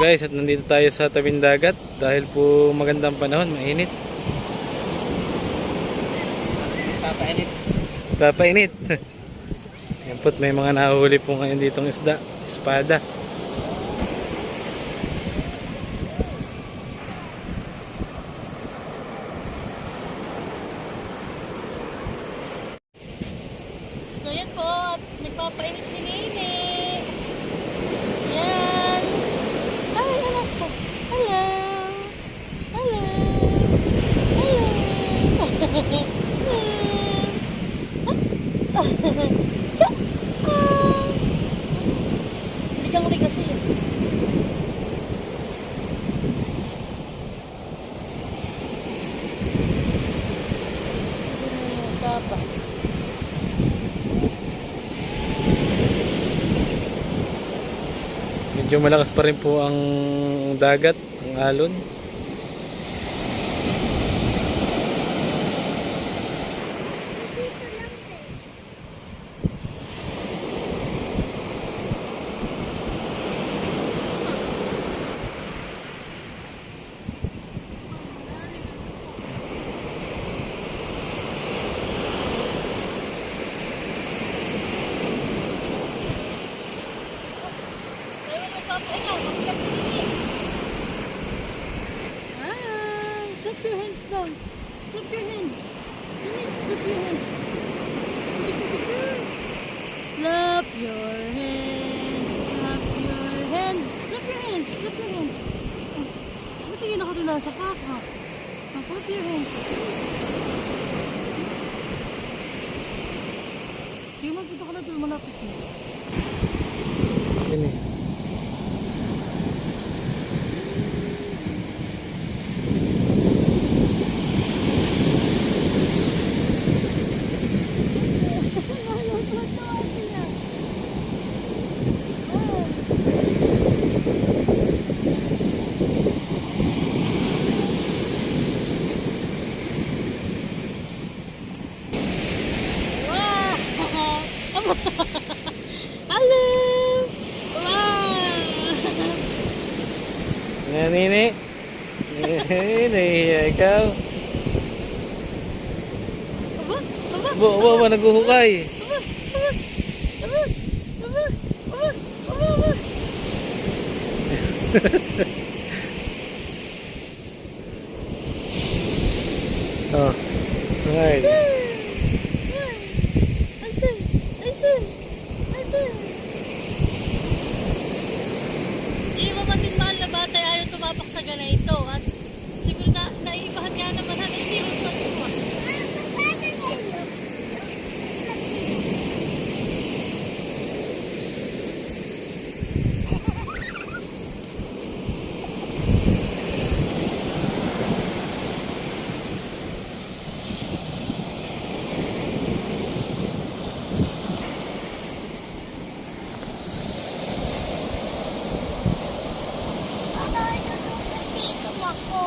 guys at nandito tayo sa tabing dagat dahil po magandang panahon, mainit. Papainit. Papainit. Yan po't may mga nahuhuli po ngayon ditong isda, espada. So yan po, at nagpapainit si Nene. Yan. Ay, anak ko. Hello. Hello. Hello. Tiyo. Ah. Ligang-liga siya. Hmm, Papa. Medyo malakas pa rin po ang dagat, ang alon. Sige, magpunta ka na doon malapit mo. Yun eh. Wow! Hello! Wow! Yan, Nini. Nahihiya ikaw. Aba, aba, bo, naguhukay. aba, aba, aba, aba, aba, aba. Oh. Right. Asan? Asan? Asan? Di ba matin mahal na bata ay ayaw tumapak sa ganito at siguro na naiibahan nga naman ha naisirot pa ito ah. Dito ako.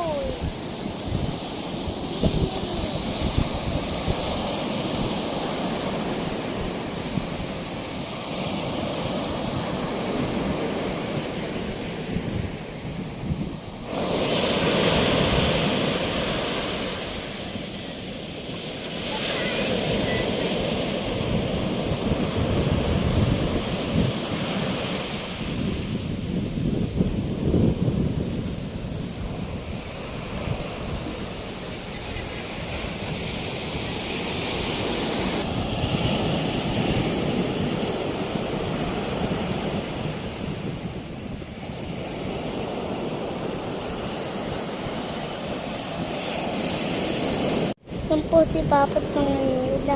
Yan po si Papa at mga nila.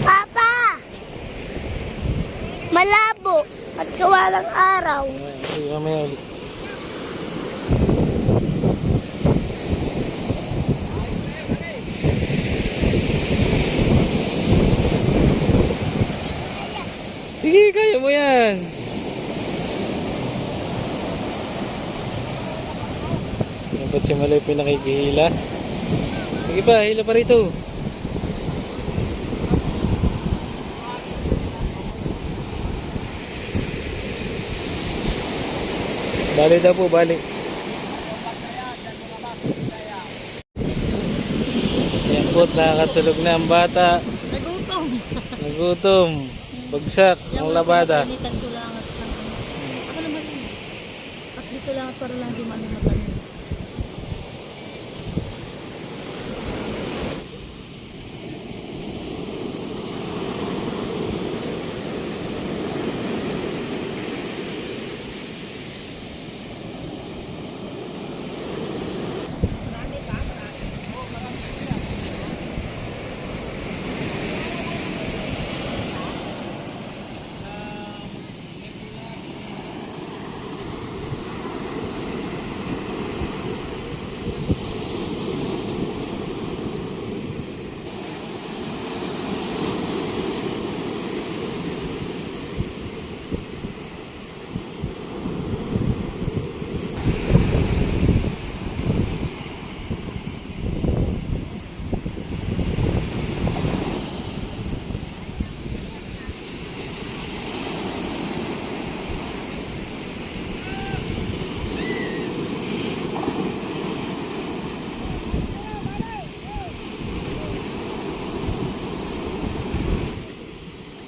Papa! Malabo at gawa ng araw. Sige, mamaya ulit. Sige, kaya mo yan. Si Maloy po yung nakikihila. Sige pa, hila pa rito. Bali daw po, bali. Yan po, nakakatulog na ang bata. Nagutom. Nagutom. Bagsak ang labada. Ako naman. At dito lang para lang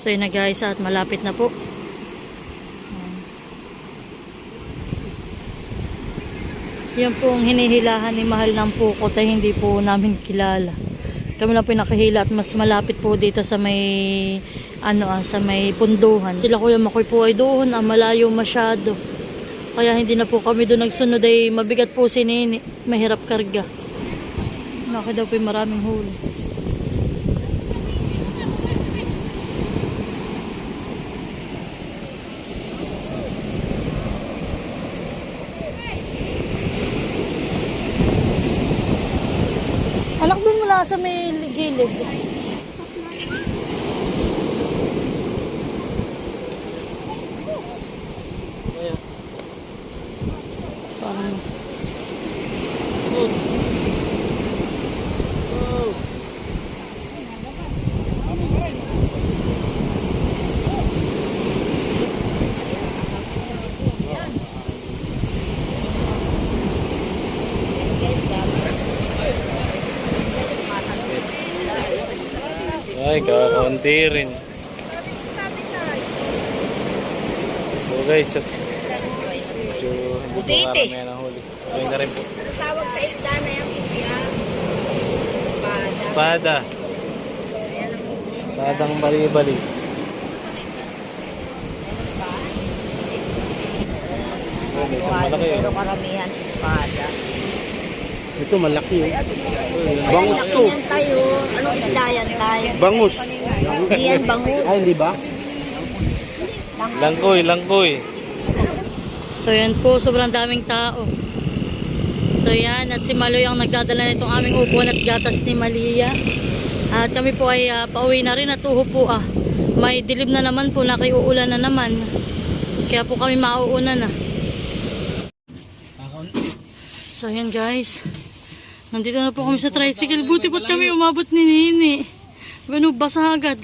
So yun na guys at malapit na po. Yan po ang hinihilahan ni Mahal ng Pukot ay hindi po namin kilala. Kami lang po yung nakahila at mas malapit po dito sa may ano ah, sa may punduhan. Sila Kuya Makoy po ay doon ah, malayo masyado. Kaya hindi na po kami doon nagsunod ay mabigat po si Nini. Mahirap karga. Naki daw po yung maraming huli. Anak doon mula sa may gilid. Parang Ay, kakaunti rin. So guys, at medyo hindi po karamihan ang huli. Ayun na rin po. Tawag sa isda na yung siya. Espada. Espadang bali-bali. Ayun, isang malaki yun. karamihan espada. Ito malaki oh. Bangus to. Yan tayo. Anong isda yan tayo? Bangus. Hindi yan bangus. Ay, hindi ba? Langkoy, langkoy. So yan po, sobrang daming tao. So yan, at si Maloy ang nagdadala nitong aming upuan at gatas ni Malia. At kami po ay ah, pauwi na rin at uho po ah. May dilim na naman po, nakiuulan na naman. Kaya po kami mauuna na. So yan guys. Nandito na po kami sa tricycle. Buti ba't kami umabot ni Nini. Bueno, basa agad.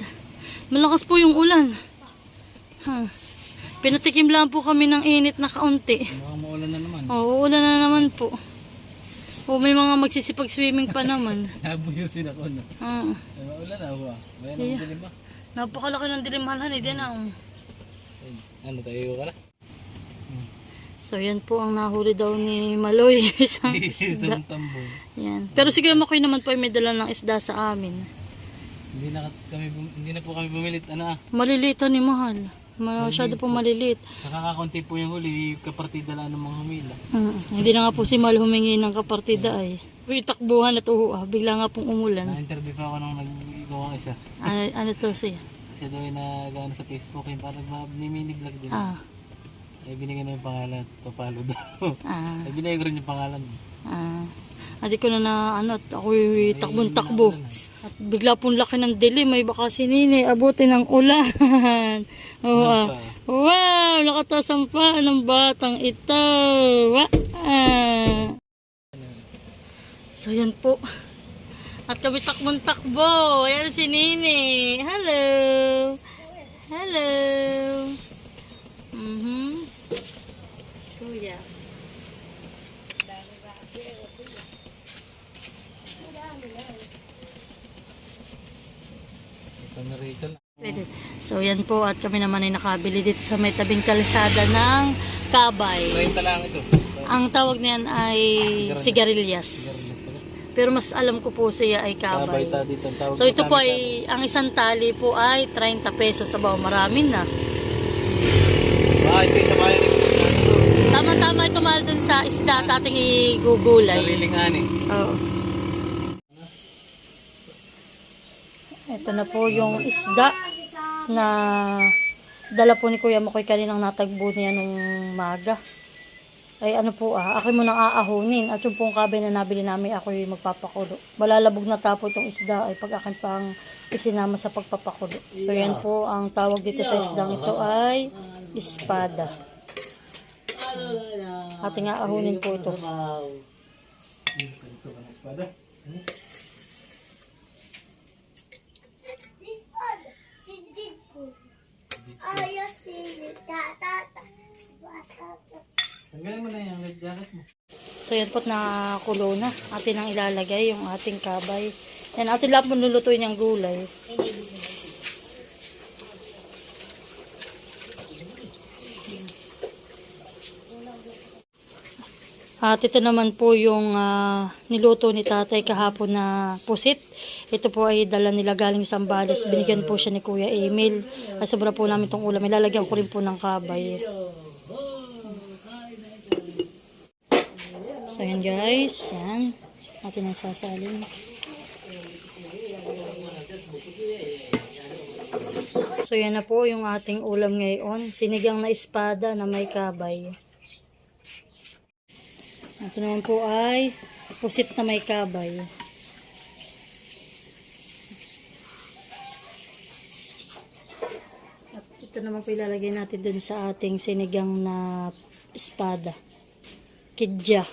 Malakas po yung ulan. Ha. Pinatikim lang po kami ng init na kaunti. Maulan na naman. Oo, ulan na naman po. O may mga magsisipag-swimming pa naman. Nabuyusin ako no. Ah. Ay, maulan na ako ah. Bayan ang dilim ba? Napakalaki ng dilimhalan eh, din ah. Ano tayo ka na? So yan po ang nahuli daw ni Maloy. Isang isda. Isang tambong. Yan. Pero sige Makoy naman po ay may dala ng isda sa amin. Hindi na kami bum- hindi na po kami bumilit ano ah. Malilito ni Mahal. Masyado po malilit. Nakakakunti po yung huli kapartida lang ng mga humila. Mm, hindi na nga po si Mal humingi ng kapartida ay. Uy, takbuhan at uho ah. Bigla nga pong umulan. Na-interview pa ako nung nag-ikaw ang isa. Ano, ano to siya? Siya daw ay nag sa Facebook yung parang mini vlog din. Ah, Ay binigyan na yung pangalan. Papalo daw. ah, Ay binigay ko rin yung pangalan. ah. Adi ko na na ano, at ako'y takbon-takbo. At bigla pong laki ng dilim, may baka si Nini, abutin ng ulan. Ah. Wow, nakatasampa ng batang ito. Wow. So, yan po. At kami takbong takbo. Ayan si Nini. Hello. Hello. Mhm. Kuya. Ito na rito. Pwede. So, yan po. At kami naman ay nakabili dito sa may tabing kalsada ng Kabay. 30 lang ito. Ang tawag niyan ay sigarilyas. Pero mas alam ko po siya ay Kabay kabay. ta dito ang tawag So ito po ay, ang isang tali po ay 30 pesos sa bawa. Marami na. Ah, ito yung sa bayan ni Tama-tama ito mahal dun sa isda at ating igugulay. Sariling ani. Oo. Ito na po yung isda na dala po ni Kuya Makoy kaninang natagbo niya nung maga. Ay ano po ah, ako mo nang aahonin at yung pong kabay na nabili namin ako yung magpapakulo. Malalabog na tapo itong isda ay pag akin pang isinama sa pagpapakulo. So yan po ang tawag dito sa isdang ito ay espada. Ating aahonin po ito. Tanggalin mo na yung life jacket mo. So yan po't nakakulo na. Atin ang ilalagay yung ating kabay. Yan atin lahat mo lulutuin yung gulay. At ito naman po yung ah, niluto ni tatay kahapon na pusit. Ito po ay dala nila galing Sambales. Binigyan po siya ni Kuya Emil. Ay sobra po namin itong ulam. Ilalagyan ko rin po ng kabay. So yan guys, yan. Natin ang sasalin. So yan na po yung ating ulam ngayon. Sinigang na espada na may kabay. Ito naman po ay pusit na may kabay. At ito naman po ilalagay natin dun sa ating sinigang na espada. Kidya.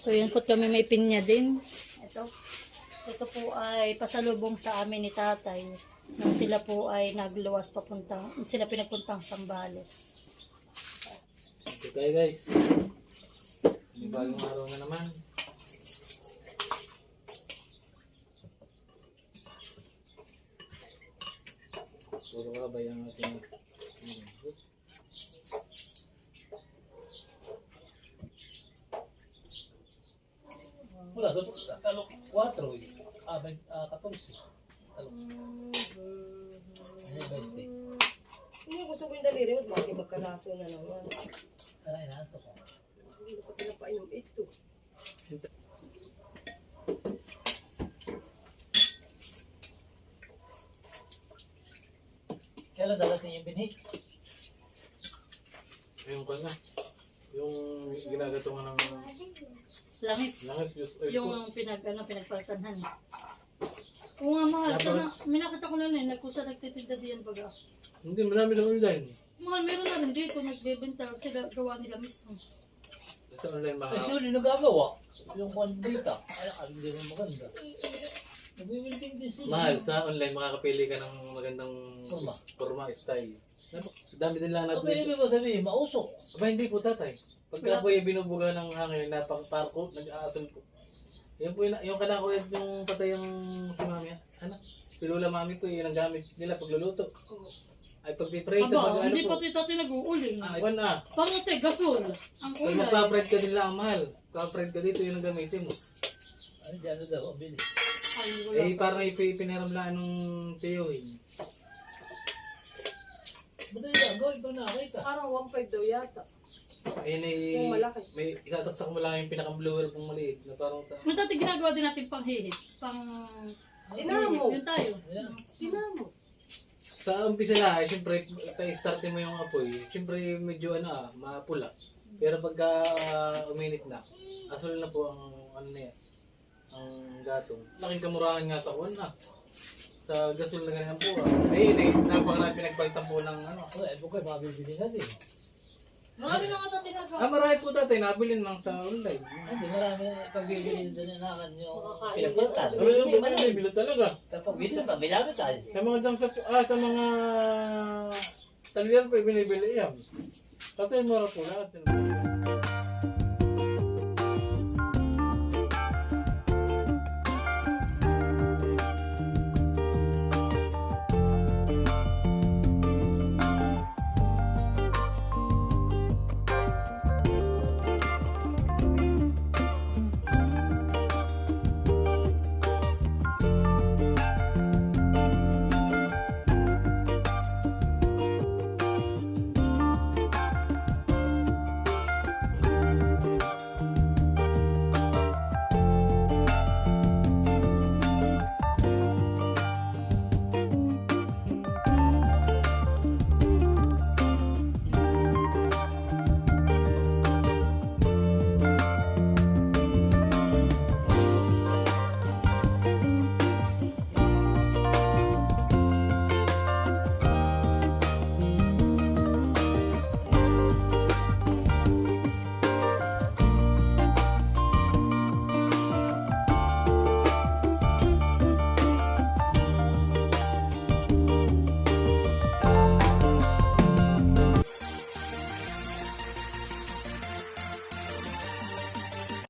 So yan po kami may pinya din. Ito. Ito po ay pasalubong sa amin ni tatay. Nang sila po ay nagluwas papuntang, sila pinapuntang Sambales. Ito tayo guys. May bagong araw na naman. Puro kabay ang ating Wala, sa talo 4 eh. Ah, 20, ah, 14. Talo. Ano 20? Hindi, gusto ko yung daliri mo, bakit magkalaso na naman. Ay, nato ko. Hindi ko pinapainom ito. Kailan darating yung binhi? Yung kwan na. Yung ginagatungan ng Langis. langis. Yung, ay, Yung pinag, ano, pinagpaltanhan. Oo nga mahal. Sana, minakita ko na na, nagkusa nagtitinda diyan baga. Hindi, marami na online. Mahal, meron na rin dito, nagbebenta sila, gawa nila mismo. Sa online Ay, mahal. sorry, nagagawa. Yung one data. Ay, alam din ang maganda. Nag-wilting din sila. Mahal, sa online makakapili ka ng magandang Forma. forma, style. Dami din lang Ang natin. ibig ko sabihin, mausok. Aba, hindi po tatay. Pagka po yung binubuga ng hangin, napang-parko, nag-aasal po. Yan po yung, yung kanakuyad yung patay yung si mami. Ano? Pilula mami po, yun ang gamit nila pagluluto. Ay, pag piprito, Aba, pag ano hindi po. pati tati nag-uuling. Ah, iwan na. Pangote, gasol. Ang Pag kulay. magpa-pride ka din lang, mahal. Magpa-pride ka dito, yun ang gamitin mo. Ano dyan na daw, bili. Ay, wala. Eh, parang ipi- ipinaramlaan nung tiyuhin. Madali lang, gawin pag nakakita. Parang 1.5 daw yata. Ayun ay, Yung malaki. may isasaksak mo lang yung pinaka-blower pong maliit na parang sa... Yung dati ginagawa din natin pang hihit. Pang... Tinamo. Yun tayo. Ayan. Tinamo. Sa umpisa lang, eh, siyempre, start mo yung apoy. Siyempre, medyo ano ah, mapula. Pero pagka ah, uminit na, asol na po ang ano na yan, ang gatong. Laking kamurahan nga sa kuwan na. Sa gasol na ganyan po. Ah. Eh, eh, napakarami pinagpalitan po ng ano. Oh, eh, bukay, mabibili na din. Marami na nga tinagawa. Ah, marami po tatay, nabilin lang sa online. Kasi marami pagbibili din naman yung pinagpuntan. Pero yung mga may bilo talaga. Tapos bili pa, bilami tayo. Sa mga dang sa, ah, sa mga talyer pa, binibili yan. Tatay, mura po lahat.